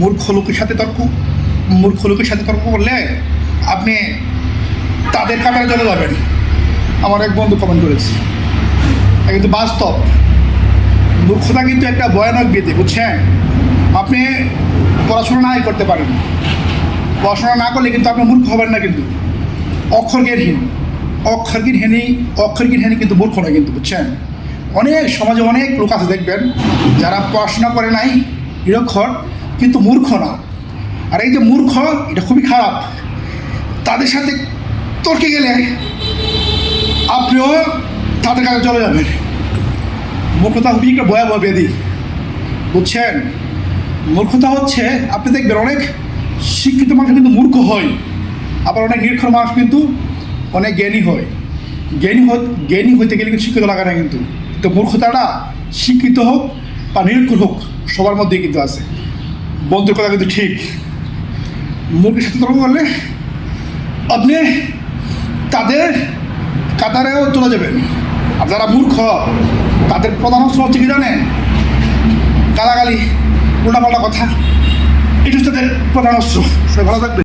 মূর্খ লোকের সাথে তর্ক, মূর্খ লোকের সাথে তর্ক করলে আপনি তাদের কাতারে চলে যাবেন। আমার এক বন্ধু কমেন্ট করেছে। কিন্তু বাস্তব। মূর্খতা কিন্তু একটা ভয়ানক বিধি, বুঝছেন? আপনি পড়াশোনা নাই করতে পারেন। পড়াশোনা না করলে কিন্তু আপনি মূর্খ হবেন না কিন্তু। অক্ষর জ্ঞানহীন অক্ষর জ্ঞানহীনই অক্ষর জ্ঞানহীন কিন্তু মূর্খ না কিন্তু, বুঝছেন? অনেক সমাজে অনেক লোক আছে দেখবেন, যারা পড়াশোনা করে নাই, নিরক্ষর কিন্তু মূর্খ না। আর এই যে মূর্খ, এটা খুবই খারাপ। তাদের সাথে তর্কে গেলে আপনিও তাদের কাছে চলে যাবেন। মূর্খতা খুবই একটা ভয়াবহ ব্যাধি। বুঝছেন? মূর্খতা হচ্ছে, আপনি দেখবেন অনেক শিক্ষিত মানুষ কিন্তু মূর্খ হয়। আবার অনেক নিরক্ষর মানুষ কিন্তু অনেক জ্ঞানী হয়। জ্ঞানী জ্ঞানী হইতে গেলে কিন্তু শিক্ষিত লাগে না কিন্তু। তো মূর্খতাটা শিক্ষিত হোক বা নিরক্ষর হোক, সবার মধ্যেই কিন্তু আছে। বন্ধুর কথা কিন্তু ঠিক। মুরগির সাথে তর্ক করলে আপনি তাদের কাতারেও চলে যাবেন। আর যারা মূর্খ, তাদের প্রধান অস্ত্র হচ্ছে কি জানেন? গালাগালি, উল্টাপাল্টা কথা। এটা হচ্ছে তাদের প্রধান অস্ত্র। সবাই ভালো থাকবে